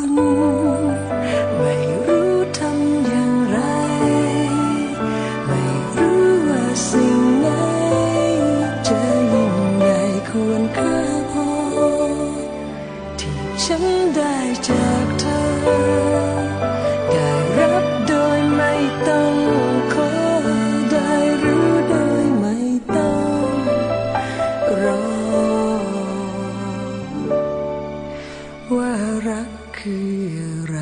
อบคุณไม่รู้ทำอย่างไร ไม่รู้ว่าสิ่งไหนจะยิ่งใหญ่ควรค่าพอ ที่ฉันได้จากเธอ ได้รับโดยไม่ต้องขอ ได้รู้โดยไม่ต้องรอ ว่ารัก คืออะไร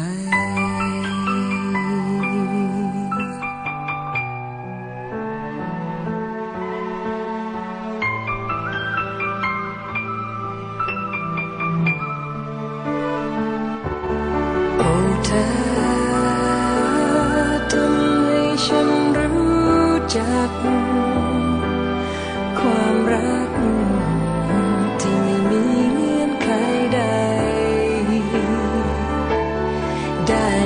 die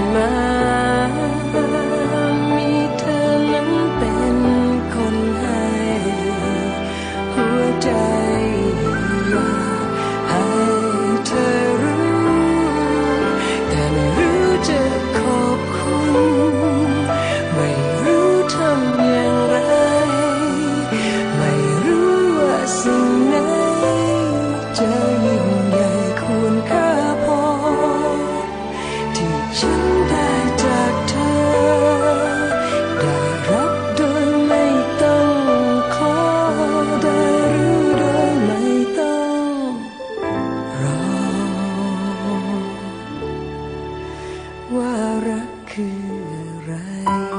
right.